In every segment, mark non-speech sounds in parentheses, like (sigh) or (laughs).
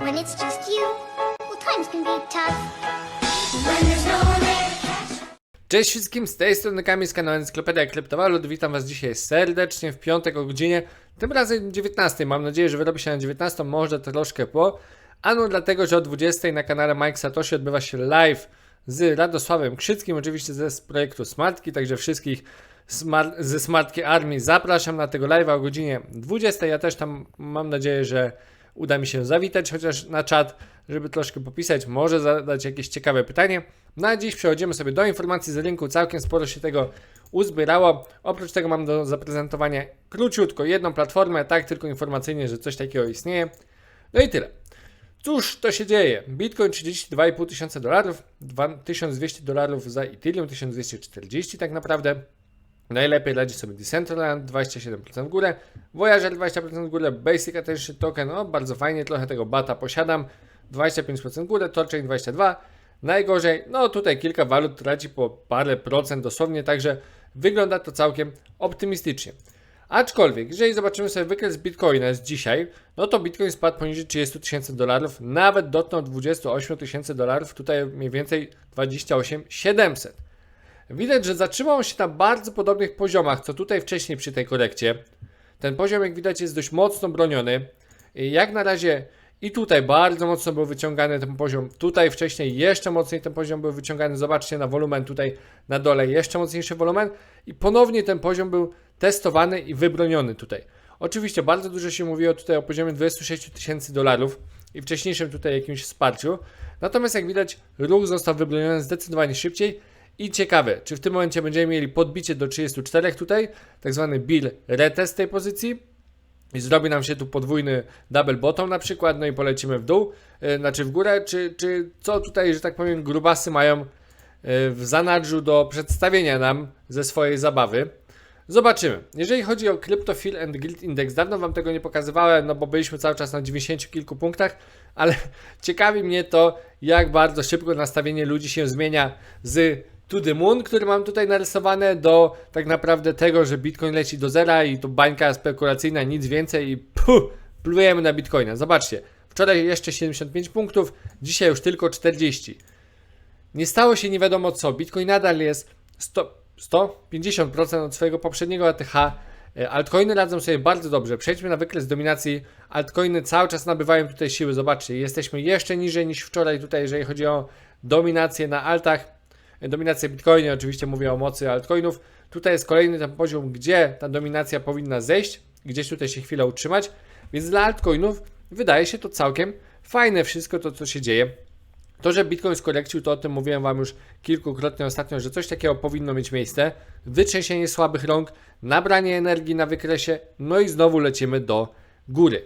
When it's just you, well, times can be tough. When there's no one there to catch Cześć wszystkim, z tej strony Kamil z kanału Encyklopedia Kryptowalut. Witam Was dzisiaj serdecznie w piątek o godzinie, tym razem 19. Mam nadzieję, że wyrobi się na 19, może troszkę po. Ano dlatego, że o 20 na kanale Mike Satoshi odbywa się live z Radosławem Krzyckim, oczywiście ze z projektu Smartki, także wszystkich smart, ze Smartki Armii zapraszam na tego live'a o godzinie 20. Ja też tam mam nadzieję, że uda mi się zawitać chociaż na czat, żeby troszkę popisać, może zadać jakieś ciekawe pytanie. Na dziś przechodzimy sobie do informacji z rynku, całkiem sporo się tego uzbierało. Oprócz tego mam do zaprezentowania króciutko jedną platformę, tak tylko informacyjnie, że coś takiego istnieje. No i tyle. Cóż to się dzieje? Bitcoin 32,5 tysiąca dolarów, 1200 dolarów za Ethereum, 1240 tak naprawdę. Najlepiej radzi sobie Decentraland 27% w górę, Voyager 20% w górę, Basic Attention Token, no bardzo fajnie, trochę tego bata posiadam, 25% w górę, Torchain 22%. Najgorzej, no tutaj kilka walut traci po parę procent dosłownie, także wygląda to całkiem optymistycznie. Aczkolwiek, jeżeli zobaczymy sobie wykres Bitcoina z dzisiaj, no to Bitcoin spadł poniżej 30 tysięcy dolarów, nawet dotknął 28 tysięcy dolarów, tutaj mniej więcej 28 700. Widać, że zatrzymał się na bardzo podobnych poziomach, co tutaj wcześniej przy tej korekcie. Ten poziom, jak widać, jest dość mocno broniony. I Jak na razie i tutaj bardzo mocno był wyciągany ten poziom. Tutaj wcześniej jeszcze mocniej ten poziom był wyciągany. Zobaczcie na wolumen tutaj na dole jeszcze mocniejszy wolumen. I ponownie ten poziom był testowany i wybroniony tutaj. Oczywiście bardzo dużo się mówiło tutaj o poziomie 26 tysięcy dolarów i wcześniejszym tutaj jakimś wsparciu. Natomiast jak widać ruch został wybroniony zdecydowanie szybciej i ciekawe, czy w tym momencie będziemy mieli podbicie do 34 tutaj, tak zwany bill retest tej pozycji i zrobi nam się tu podwójny double bottom na przykład, no i polecimy w dół, yy, znaczy w górę, czy, czy co tutaj, że tak powiem, grubasy mają yy, w zanadrzu do przedstawienia nam ze swojej zabawy. Zobaczymy. Jeżeli chodzi o Crypto Feel and Guild Index, dawno Wam tego nie pokazywałem, no bo byliśmy cały czas na 90 kilku punktach, (laughs) ale ciekawi mnie to, jak bardzo szybko nastawienie ludzi się zmienia z To The Moon, który mam tutaj narysowane, do tak naprawdę tego, że Bitcoin leci do zera i to bańka spekulacyjna, nic więcej i puh, plujemy na Bitcoina. Zobaczcie, wczoraj jeszcze 75 punktów, dzisiaj już tylko 40. Nie stało się nie wiadomo co. Bitcoin nadal jest 100, 150% od swojego poprzedniego ATH. E, Altcoiny radzą sobie bardzo dobrze. Przejdźmy na wykres dominacji. Altcoiny cały czas nabywają tutaj siły. Zobaczcie, jesteśmy jeszcze niżej niż wczoraj tutaj, jeżeli chodzi o dominację na altach. Dominację Bitcoinie, oczywiście mówię o mocy altcoinów. Tutaj jest kolejny ten poziom, gdzie ta dominacja powinna zejść, gdzieś tutaj się chwilę utrzymać. Więc dla altcoinów wydaje się to całkiem fajne wszystko to, co się dzieje. To, że Bitcoin skorekcił, to o tym mówiłem Wam już kilkukrotnie ostatnio, że coś takiego powinno mieć miejsce. Wytrzęsienie słabych rąk, nabranie energii na wykresie, no i znowu lecimy do góry.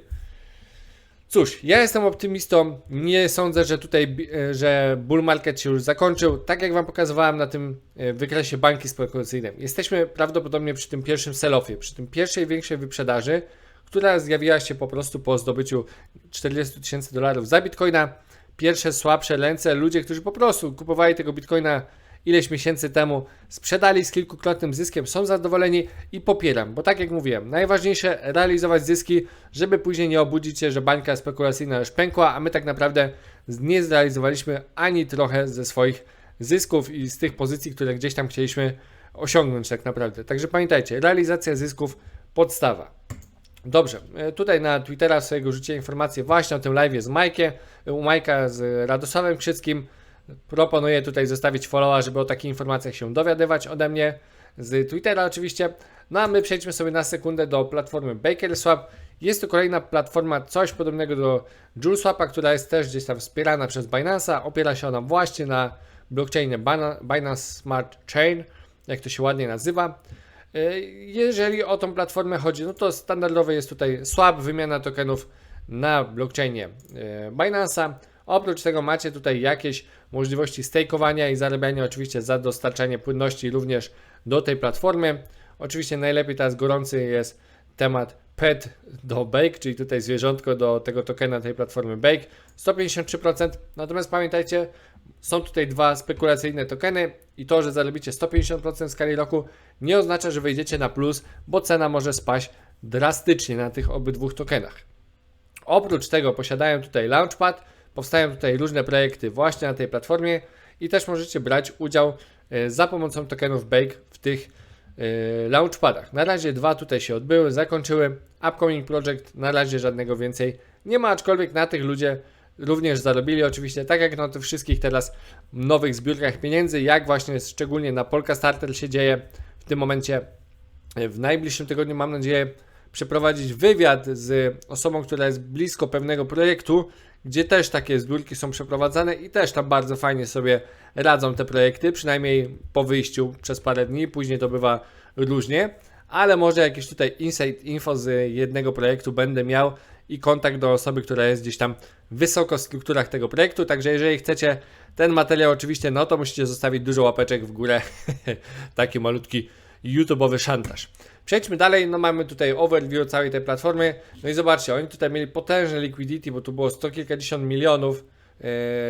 Cóż, ja jestem optymistą. Nie sądzę, że tutaj, e, że bull market się już zakończył. Tak jak Wam pokazywałem na tym e, wykresie banki spekulacyjne. Jesteśmy prawdopodobnie przy tym pierwszym sell-offie, przy tym pierwszej większej wyprzedaży, która zjawiła się po prostu po zdobyciu 40 tysięcy dolarów za bitcoina. Pierwsze słabsze ręce, ludzie, którzy po prostu kupowali tego bitcoina ileś miesięcy temu, sprzedali z kilkukrotnym zyskiem, są zadowoleni i popieram, bo tak jak mówiłem, najważniejsze realizować zyski, żeby później nie obudzić się, że bańka spekulacyjna już pękła, a my tak naprawdę nie zrealizowaliśmy ani trochę ze swoich zysków i z tych pozycji, które gdzieś tam chcieliśmy osiągnąć tak naprawdę. Także pamiętajcie, realizacja zysków podstawa. Dobrze, e, tutaj na Twittera swojego rzuciłem informację właśnie o tym live z Majkiem, u Majka z Radosławem Krzyckim. Proponuję tutaj zostawić followa, żeby o takich informacjach się dowiadywać ode mnie z Twittera oczywiście. No a my przejdźmy sobie na sekundę do platformy BakerSwap. Jest to kolejna platforma, coś podobnego do JuleSwapa, która jest też gdzieś tam wspierana przez Binance'a. Opiera się ona właśnie na blockchainie Bina- Binance Smart Chain, jak to się ładnie nazywa. E, Jeżeli o tą platformę chodzi, no to standardowy jest tutaj swap, wymiana tokenów na blockchainie e, Binance'a. Oprócz tego macie tutaj jakieś możliwości stakeowania i zarabiania oczywiście za dostarczanie płynności również do tej platformy. Oczywiście najlepiej teraz gorący jest temat pet do bake, czyli tutaj zwierzątko do tego tokena tej platformy bake 153%. Natomiast pamiętajcie, są tutaj dwa spekulacyjne tokeny i to, że zarobicie 150% w skali roku nie oznacza, że wejdziecie na plus, bo cena może spaść drastycznie na tych obydwu tokenach. Oprócz tego posiadają tutaj Launchpad, powstają tutaj różne projekty właśnie na tej platformie i też możecie brać udział e, za pomocą tokenów Bake w tych e, launchpadach. Na razie dwa tutaj się odbyły, zakończyły. Upcoming Project na razie żadnego więcej nie ma, aczkolwiek na tych ludzie również zarobili oczywiście, tak jak na tych wszystkich teraz nowych zbiórkach pieniędzy, jak właśnie szczególnie na Polka Starter się dzieje w tym momencie. W najbliższym tygodniu mam nadzieję przeprowadzić wywiad z osobą, która jest blisko pewnego projektu, gdzie też takie zbiórki są przeprowadzane i też tam bardzo fajnie sobie radzą te projekty, przynajmniej po wyjściu przez parę dni, później to bywa różnie, ale może jakieś tutaj insight info z jednego projektu będę miał i kontakt do osoby, która jest gdzieś tam wysoko w strukturach tego projektu, także jeżeli chcecie ten materiał oczywiście, no to musicie zostawić dużo łapeczek w górę, (laughs) taki malutki YouTube'owy szantaż. Przejdźmy dalej, no mamy tutaj overview całej tej platformy, no i zobaczcie, oni tutaj mieli potężne liquidity, bo tu było sto kilkadziesiąt milionów e,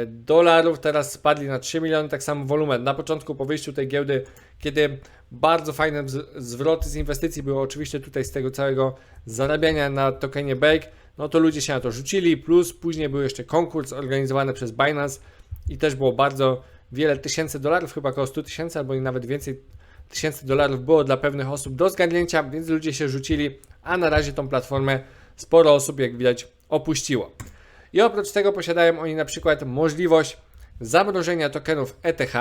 dolarów, teraz spadli na 3 miliony, tak samo wolumen. Na początku po wyjściu tej giełdy, kiedy bardzo fajne zwroty z inwestycji były oczywiście tutaj z tego całego zarabiania na tokenie Bake, no to ludzie się na to rzucili, plus później był jeszcze konkurs organizowany przez Binance i też było bardzo wiele tysięcy dolarów, chyba około 100 tysięcy albo nawet więcej tysięcy dolarów było dla pewnych osób do zgadnięcia, więc ludzie się rzucili, a na razie tą platformę sporo osób, jak widać, opuściło. I oprócz tego posiadają oni na przykład możliwość zamrożenia tokenów ETH,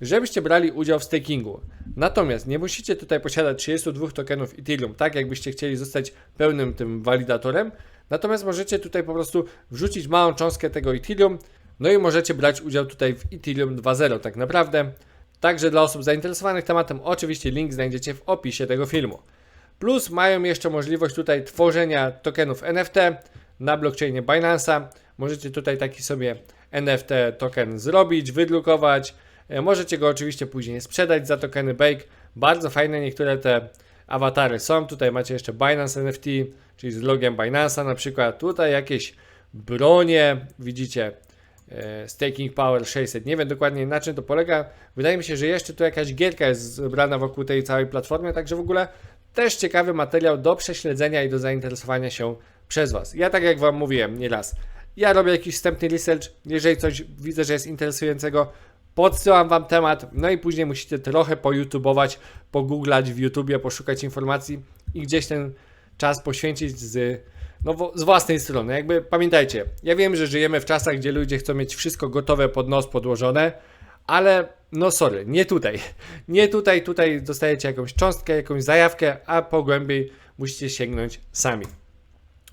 żebyście brali udział w stakingu. Natomiast nie musicie tutaj posiadać 32 tokenów Ethereum, tak jakbyście chcieli zostać pełnym tym walidatorem. Natomiast możecie tutaj po prostu wrzucić małą cząstkę tego Ethereum, no i możecie brać udział tutaj w Ethereum 2.0 tak naprawdę. Także dla osób zainteresowanych tematem, oczywiście link znajdziecie w opisie tego filmu. Plus mają jeszcze możliwość tutaj tworzenia tokenów NFT na blockchainie Binance'a. Możecie tutaj taki sobie NFT token zrobić, wydrukować. E, Możecie go oczywiście później sprzedać za tokeny Bake. Bardzo fajne niektóre te awatary są. Tutaj macie jeszcze Binance NFT, czyli z logiem Binance'a na przykład. Tutaj jakieś bronie, widzicie Staking Power 600. Nie wiem dokładnie na czym to polega. Wydaje mi się, że jeszcze tu jakaś gierka jest zebrana wokół tej całej platformy, także w ogóle też ciekawy materiał do prześledzenia i do zainteresowania się przez Was. Ja tak jak Wam mówiłem nieraz, ja robię jakiś wstępny research, jeżeli coś widzę, że jest interesującego, podsyłam Wam temat, no i później musicie trochę pojutubować, pogooglać w YouTubie, poszukać informacji i gdzieś ten czas poświęcić z, no, wo- z własnej strony. Jakby pamiętajcie, ja wiem, że żyjemy w czasach, gdzie ludzie chcą mieć wszystko gotowe pod nos podłożone, ale no sorry, nie tutaj. (laughs) Nie tutaj, tutaj dostajecie jakąś cząstkę, jakąś zajawkę, a po głębiej musicie sięgnąć sami.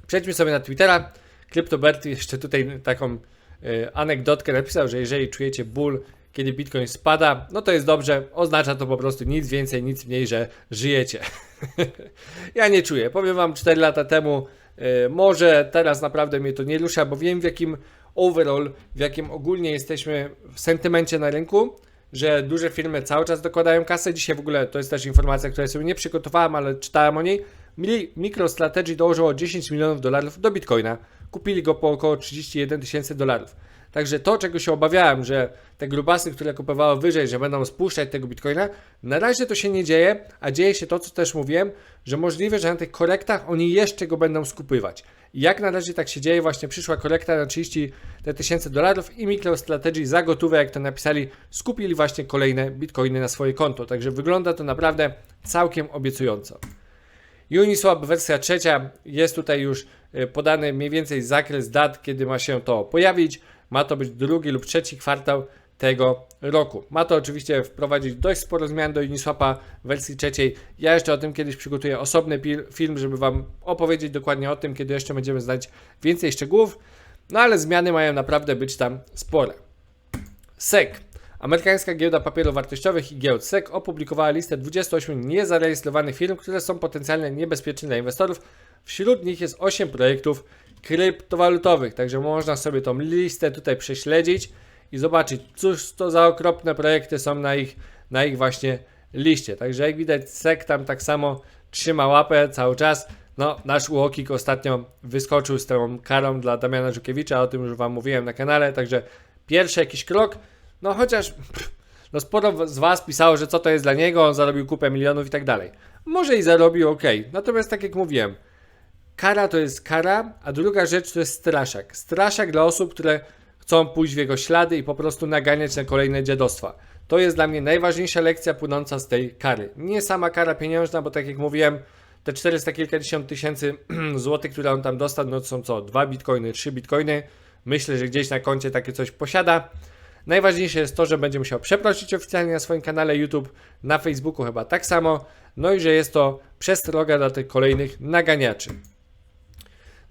Przejdźmy sobie na Twittera. CryptoBert jeszcze tutaj taką e, anegdotkę napisał, że jeżeli czujecie ból, kiedy Bitcoin spada, no to jest dobrze. Oznacza to po prostu nic więcej, nic mniej, że żyjecie. (laughs) ja nie czuję. Powiem Wam 4 lata temu, może teraz naprawdę mnie to nie rusza, bo wiem w jakim overall, w jakim ogólnie jesteśmy w sentymencie na rynku, że duże firmy cały czas dokładają kasę. Dzisiaj w ogóle to jest też informacja, której sobie nie przygotowałem, ale czytałem o niej. Mi- MicroStrategy dołożyło 10 milionów dolarów do Bitcoina. Kupili go po około 31 tysięcy dolarów. Także to, czego się obawiałem, że te grubasy, które kupowały wyżej, że będą spuszczać tego bitcoina, na razie to się nie dzieje, a dzieje się to, co też mówiłem, że możliwe, że na tych korektach oni jeszcze go będą skupywać. Jak na razie tak się dzieje, właśnie przyszła korekta na 30 te tysięcy dolarów i MicroStrategy za gotówę, jak to napisali, skupili właśnie kolejne bitcoiny na swoje konto. Także wygląda to naprawdę całkiem obiecująco. Uniswap wersja trzecia jest tutaj już e, podany mniej więcej zakres dat, kiedy ma się to pojawić. Ma to być drugi lub trzeci kwartał tego roku. Ma to oczywiście wprowadzić dość sporo zmian do Uniswapa wersji trzeciej. Ja jeszcze o tym kiedyś przygotuję osobny film, żeby Wam opowiedzieć dokładnie o tym, kiedy jeszcze będziemy znać więcej szczegółów. No ale zmiany mają naprawdę być tam spore. SEC. Amerykańska giełda papierów wartościowych i giełd SEC opublikowała listę 28 niezarejestrowanych firm, które są potencjalnie niebezpieczne dla inwestorów. Wśród nich jest 8 projektów kryptowalutowych, także można sobie tą listę tutaj prześledzić i zobaczyć, cóż to za okropne projekty są na ich, na ich właśnie liście. Także jak widać, SEC tam tak samo trzyma łapę cały czas. No, nasz UOKiK ostatnio wyskoczył z tą karą dla Damiana Żukiewicza, o tym już Wam mówiłem na kanale, także pierwszy jakiś krok, no chociaż no sporo z Was pisało, że co to jest dla niego, on zarobił kupę milionów i tak dalej. Może i zarobił, ok. Natomiast tak jak mówiłem, Kara to jest kara, a druga rzecz to jest straszak. Straszak dla osób, które chcą pójść w jego ślady i po prostu naganiać na kolejne dziadostwa. To jest dla mnie najważniejsza lekcja płynąca z tej kary. Nie sama kara pieniężna, bo tak jak mówiłem, te 400 kilkadziesiąt tysięcy (clears throat) złotych, które on tam dostał, no to są co? Dwa bitcoiny, trzy bitcoiny. Myślę, że gdzieś na koncie takie coś posiada. Najważniejsze jest to, że będzie musiał przeprosić oficjalnie na swoim kanale YouTube, na Facebooku chyba tak samo. No i że jest to przestroga dla tych kolejnych naganiaczy.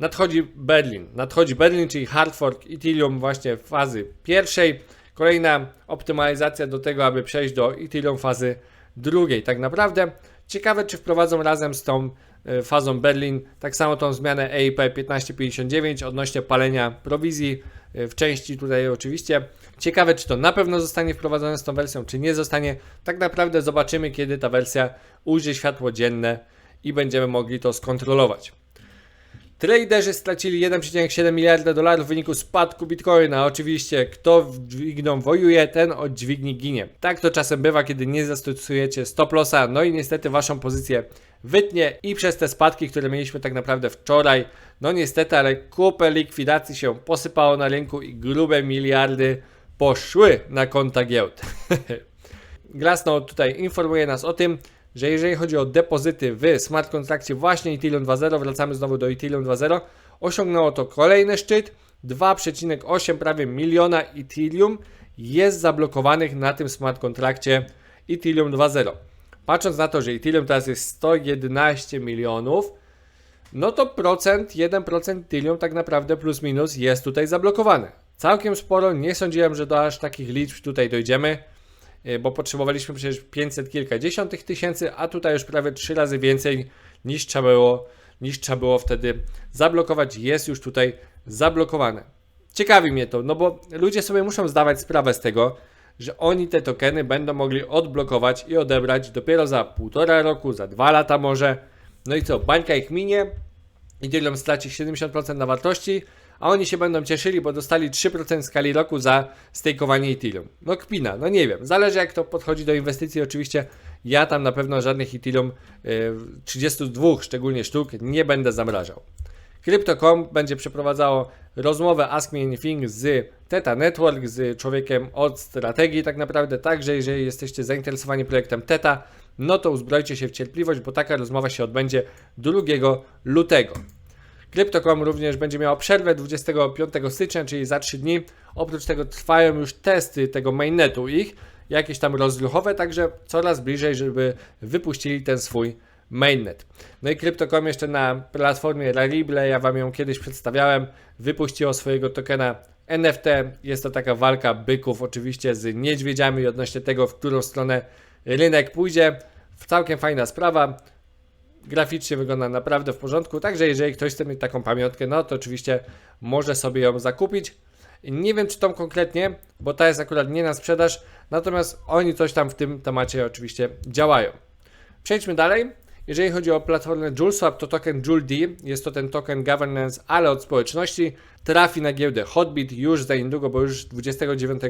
Nadchodzi Berlin. Nadchodzi Berlin, czyli hard fork Ethereum właśnie fazy pierwszej. Kolejna optymalizacja do tego, aby przejść do Ethereum fazy drugiej. Tak naprawdę ciekawe, czy wprowadzą razem z tą e, fazą Berlin tak samo tą zmianę EIP 1559 odnośnie palenia prowizji e, w części tutaj oczywiście. Ciekawe, czy to na pewno zostanie wprowadzone z tą wersją, czy nie zostanie. Tak naprawdę zobaczymy, kiedy ta wersja ujrzy światło dzienne i będziemy mogli to skontrolować. Traderzy stracili 1,7 miliarda dolarów w wyniku spadku bitcoina. Oczywiście, kto w dźwignią wojuje, ten od dźwigni ginie. Tak to czasem bywa, kiedy nie zastosujecie stop lossa, no i niestety waszą pozycję wytnie i przez te spadki, które mieliśmy tak naprawdę wczoraj, no niestety, ale kupę likwidacji się posypało na rynku i grube miliardy poszły na konta giełd. (laughs) Glassnode tutaj informuje nas o tym, że jeżeli chodzi o depozyty w smart kontrakcie właśnie Ethereum 2.0, wracamy znowu do Ethereum 2.0, osiągnęło to kolejny szczyt, 2,8 prawie miliona Ethereum jest zablokowanych na tym smart kontrakcie Ethereum 2.0. Patrząc na to, że Ethereum teraz jest 111 milionów, no to procent, 1% Ethereum tak naprawdę plus minus jest tutaj zablokowany. Całkiem sporo, nie sądziłem, że do aż takich liczb tutaj dojdziemy, bo potrzebowaliśmy przecież 500 kilkadziesiąt tych tysięcy, a tutaj już prawie 3 razy więcej niż trzeba było, niż trzeba było wtedy zablokować, jest już tutaj zablokowane. Ciekawi mnie to, no bo ludzie sobie muszą zdawać sprawę z tego, że oni te tokeny będą mogli odblokować i odebrać dopiero za półtora roku, za dwa lata może. No i co, bańka ich minie, Ethereum straci 70% na wartości, a oni się będą cieszyli, bo dostali 3% w skali roku za stejkowanie Ethereum. No kpina, no nie wiem, zależy jak to podchodzi do inwestycji, oczywiście ja tam na pewno żadnych Ethereum y, 32 szczególnie sztuk nie będę zamrażał. Crypto.com będzie przeprowadzało rozmowę Ask Me Anything z Teta Network, z człowiekiem od strategii tak naprawdę, także jeżeli jesteście zainteresowani projektem Teta, no to uzbrojcie się w cierpliwość, bo taka rozmowa się odbędzie 2 lutego. Crypto.com również będzie miała przerwę 25 stycznia, czyli za 3 dni. Oprócz tego trwają już testy tego mainnetu ich, jakieś tam rozruchowe, także coraz bliżej, żeby wypuścili ten swój mainnet. No i Crypto.com jeszcze na platformie Rarible, ja Wam ją kiedyś przedstawiałem, wypuściło swojego tokena NFT. Jest to taka walka byków oczywiście z niedźwiedziami odnośnie tego, w którą stronę rynek pójdzie. Całkiem fajna sprawa. Graficznie wygląda naprawdę w porządku, także jeżeli ktoś chce mieć taką pamiątkę, no to oczywiście może sobie ją zakupić. Nie wiem czy tą konkretnie, bo ta jest akurat nie na sprzedaż, natomiast oni coś tam w tym temacie oczywiście działają. Przejdźmy dalej. Jeżeli chodzi o platformę JuleSwap, to token JuleD, jest to ten token governance, ale od społeczności, trafi na giełdę Hotbit już za niedługo, bo już 29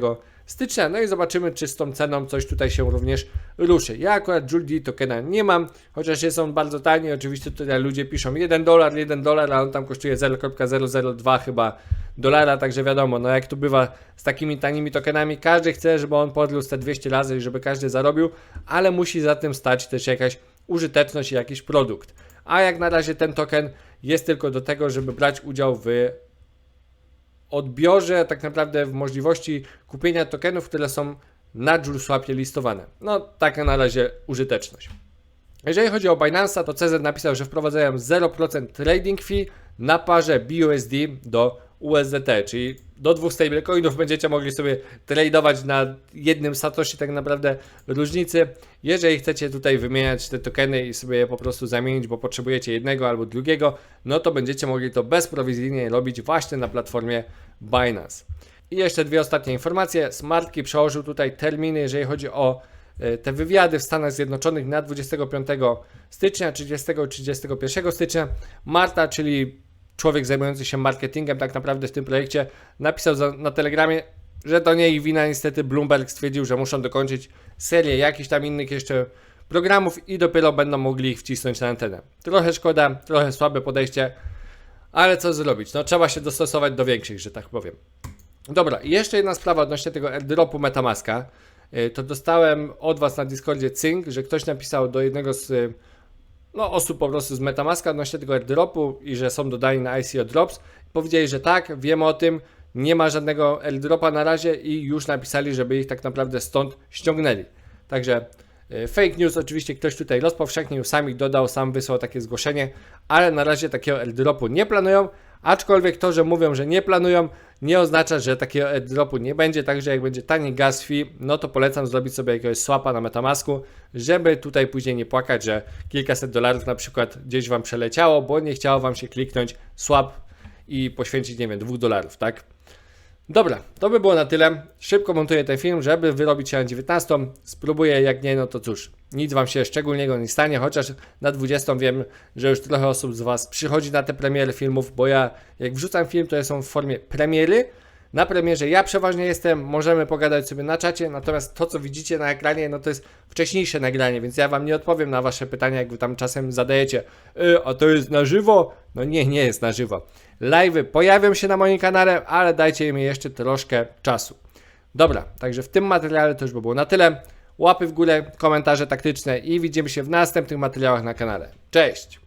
stycznia, no i zobaczymy, czy z tą ceną coś tutaj się również ruszy. Ja akurat JuleD tokena nie mam, chociaż jest on bardzo tani, oczywiście tutaj ludzie piszą 1 dolar, 1 dolar, a on tam kosztuje 0,002 chyba dolara, także wiadomo, no jak tu bywa z takimi tanimi tokenami, każdy chce, żeby on podrósł te 200 razy i żeby każdy zarobił, ale musi za tym stać też jakaś użyteczność i jakiś produkt. A jak na razie ten token jest tylko do tego, żeby brać udział w odbiorze, tak naprawdę w możliwości kupienia tokenów, które są na JuleSwapie listowane. No, taka na razie użyteczność. Jeżeli chodzi o Binance'a, to CZ napisał, że wprowadzają 0% trading fee na parze BUSD do USDT, czyli do dwóch stablecoinów będziecie mogli sobie tradeować na jednym satoshi tak naprawdę różnicy. Jeżeli chcecie tutaj wymieniać te tokeny i sobie je po prostu zamienić, bo potrzebujecie jednego albo drugiego, no to będziecie mogli to bezprowizyjnie robić właśnie na platformie Binance. I jeszcze dwie ostatnie informacje. Smartki przełożył tutaj terminy, jeżeli chodzi o e, te wywiady w Stanach Zjednoczonych na 25 stycznia, 30 31 stycznia. Marta, czyli człowiek zajmujący się marketingem tak naprawdę w tym projekcie, napisał za, na Telegramie, że to nie ich wina, niestety Bloomberg stwierdził, że muszą dokończyć serię jakichś tam innych jeszcze programów i dopiero będą mogli ich wcisnąć na antenę. Trochę szkoda, trochę słabe podejście, ale co zrobić? No trzeba się dostosować do większych, że tak powiem. Dobra, i jeszcze jedna sprawa odnośnie tego airdropu Metamaska. Y, To dostałem od Was na Discordzie cynk, że ktoś napisał do jednego z y, no, osób po prostu z Metamaska odnośnie tego airdropu i że są dodani na ICO Drops. Powiedzieli, że tak, wiemy o tym, nie ma żadnego airdropa na razie i już napisali, żeby ich tak naprawdę stąd ściągnęli. Także y, fake news oczywiście ktoś tutaj rozpowszechnił, sam ich dodał, sam wysłał takie zgłoszenie, ale na razie takiego airdropu nie planują, aczkolwiek to, że mówią, że nie planują, nie oznacza, że takiego airdropu nie będzie, także jak będzie tani gas fee, no to polecam zrobić sobie jakiegoś swapa na Metamasku, żeby tutaj później nie płakać, że kilkaset dolarów na przykład gdzieś Wam przeleciało, bo nie chciało Wam się kliknąć swap i poświęcić, nie wiem, dwóch dolarów, tak? Dobra, to by było na tyle. Szybko montuję ten film, żeby wyrobić się na 19. Spróbuję, jak nie, no to cóż, nic Wam się szczególnego nie stanie, chociaż na 20 wiem, że już trochę osób z Was przychodzi na te premiery filmów, bo ja jak wrzucam film, to są w formie premiery. Na premierze ja przeważnie jestem, możemy pogadać sobie na czacie, natomiast to, co widzicie na ekranie, no to jest wcześniejsze nagranie, więc ja Wam nie odpowiem na Wasze pytania, jak Wy tam czasem zadajecie, y, a to jest na żywo? No nie, nie jest na żywo. Live'y pojawią się na moim kanale, ale dajcie mi jeszcze troszkę czasu. Dobra, także w tym materiale to już by było na tyle. Łapy w górę, komentarze taktyczne i widzimy się w następnych materiałach na kanale. Cześć!